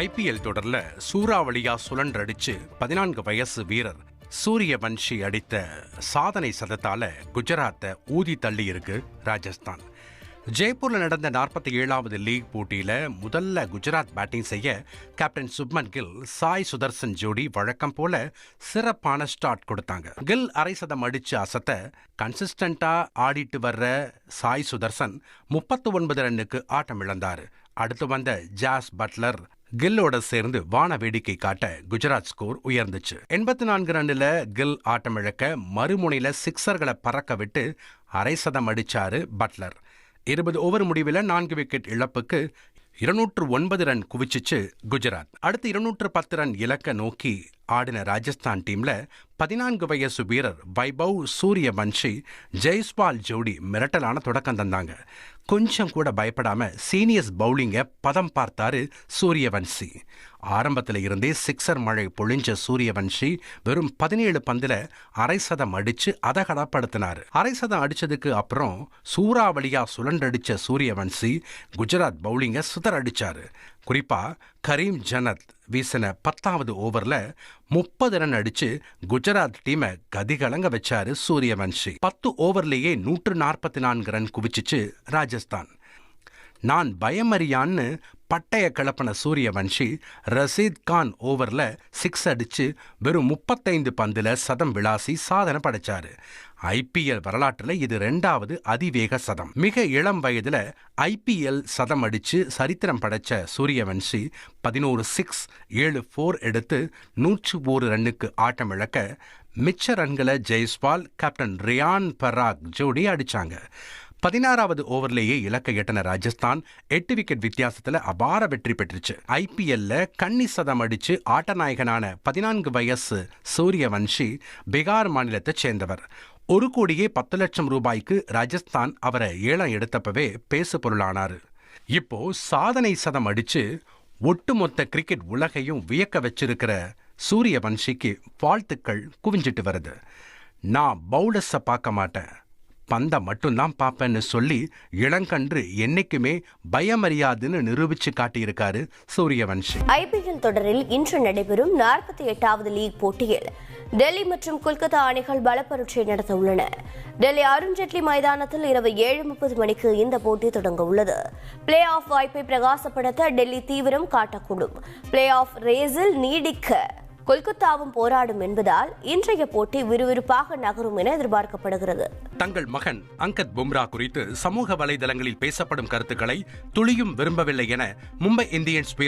IPL தொடர்ல சூறாவளியா சுழன்றடிச்சு பதினான்கு வயசு வீரர் சூரியவன்ஷி அடித்த சாதனை சதத்தால குஜராத்தை ஊதி தள்ளி இருக்கு ராஜஸ்தான். ஜெய்ப்பூரில் நடந்த நாற்பத்தி ஏழாவது லீக் போட்டியில் முதல்ல குஜராத் பேட்டிங் செய்ய கேப்டன் சுப்மன் கில் சாய் சுதர்சன் ஜோடி வழக்கம் போல சிறப்பான ஸ்டார்ட் கொடுத்தாங்க. கில் அரை சதம் அடிச்சு அசத்த கன்சிஸ்டண்டாக ஆடிட்டு வர்ற சாய் சுதர்சன் முப்பத்து ஒன்பது ரன்னுக்கு ஆட்டம் இழந்தார் அடுத்து வந்த ஜாஸ் பட்லர் கில்லோட சேர்ந்து வான வேடிக்கை காட்ட குஜராத் ஸ்கோர் உயர்ந்துச்சு. எண்பத்தி நான்கு ரன்னில் கில் ஆட்டமிழக்க மறுமுனையில சிக்ஸர்களை பறக்க விட்டு அரை சதம் அடிச்சாரு பட்லர். இருபது ஓவர் முடிவில் நான்கு விக்கெட் இழப்புக்கு இருநூற்று ஒன்பது ரன் குவிச்சிச்சு குஜராத். அடுத்து இருநூற்று பத்து ரன் இலக்க நோக்கி ஆடின ராஜஸ்தான் டீம்ல பதினான்கு வயசு வீரர் வைபவ் சூரியவன்ஷி ஜெய்ஸ்வால் ஜோடி மிரட்டலான தொடக்கம் தந்தாங்க. கொஞ்சம் கூட பயப்படாம சீனியர்ஸ் பவுலிங்கை பதம் பார்த்தாரு சூரியவன்ஷி ஆரம்பத்தில் இருந்தே சிக்ஸர் மழை பொழிஞ்ச சூரியவன்ஷி வெறும் பதினேழு பந்துல அரை சதம் அடிச்சு அதகடப்படுத்தினாரு அரை சதம் அடிச்சதுக்கு அப்புறம் சூறாவளியாக சுழண்டடிச்ச சூரியவன்ஷி குஜராத் பவுலிங்கை சுதர் அடிச்சாரு குறிப்பா கரீம் ஜனத் வீசின பத்தாவது ஓவர்ல முப்பது ரன் அடிச்சு குஜராத் டீமை கதிகலங்க வச்சாரு சூரியவன்ஷி. பத்து ஓவர்லயே நூற்று நாற்பத்தி நான்கு ரன் குவிச்சிச்சு ராஜஸ்தான். நான் பயமறியான்னு பட்டைய கிளப்பின சூரியவன்ஷி ரசீத் கான் ஓவரில் சிக்ஸ் அடித்து வெறும் முப்பத்தைந்து பந்தில் சதம் விளாசி சாதனை படைச்சார். ஐபிஎல் வரலாற்றில் இது ரெண்டாவது அதிவேக சதம். மிக இளம் வயதில் ஐபிஎல் சதம் அடித்து சரித்திரம் படைச்ச சூரியவன்ஷி பதினோரு சிக்ஸ் ஏழு ஃபோர் எடுத்து நூற்று ஒரு ரன்னுக்கு ஆட்டம் இழக்க மிச்ச ரன்களை ஜெய்ஸ்வால் கேப்டன் ரியான் பராக் ஜோடி அடிச்சாங்க. பதினாறாவது ஓவர்லேயே இலக்கை எட்டின ராஜஸ்தான் எட்டு விக்கெட் வித்தியாசத்துல அபார வெற்றி பெற்றுச்சு. ஐபிஎல்ல கன்னி சதம் அடிச்சு ஆட்டநாயகனான பதினான்கு வயசு சூரியவன்ஷி பீகார் மாநிலத்தைச் சேர்ந்தவர். ஒரு கோடியே பத்து லட்சம் ரூபாய்க்கு ராஜஸ்தான் அவரை ஏலம் எடுத்தப்பவே பேசு பொருளானாரு இப்போ சாதனை சதம் அடிச்சு ஒட்டுமொத்த கிரிக்கெட் உலகையும் வியக்க வச்சிருக்கிற சூரியவன்ஷிக்கு வாழ்த்துக்கள் குவிஞ்சிட்டு வருது. நான் பவுலர்ஸை பார்க்க மாட்டேன். பந்தை மட்டும்தான் பார்ப்பேன்னு சொல்லி இளங்கன்று என்னைக்குமே பயமறியாதுன்னு நிரூபிச்சு காட்டியிருக்காரு சூரியவன்ஷி. ஐபிஎல் தொடரில் இன்று நடைபெறும் நாற்பத்தி எட்டாவது லீக் போட்டியில் டெல்லி மற்றும் கொல்கத்தா அணிகள் பலப்பரட்சியை நடத்த உள்ளன. டெல்லி அருண்ஜேட்லி மைதானத்தில் இரவு ஏழு முப்பது மணிக்கு இந்த போட்டி தொடங்க உள்ளது. பிளே ஆஃப் வாய்ப்பை பிரகாசப்படுத்த டெல்லி தீவிரம் காட்டக்கூடும். பிளே ஆஃப் ரேஸில் நீடிக்க கொல்கத்தாவும் போராடும் என்பதால் இன்றைய போட்டி விறுவிறுப்பாக நகரும் என எதிர்பார்க்கப்படுகிறது. தங்கள் மகன் அங்கத் பும்ரா குறித்து சமூக வலைதளங்களில் பேசப்படும் கருத்துக்களை துளியும் விரும்பவில்லை என மும்பை இந்தியன்ஸ்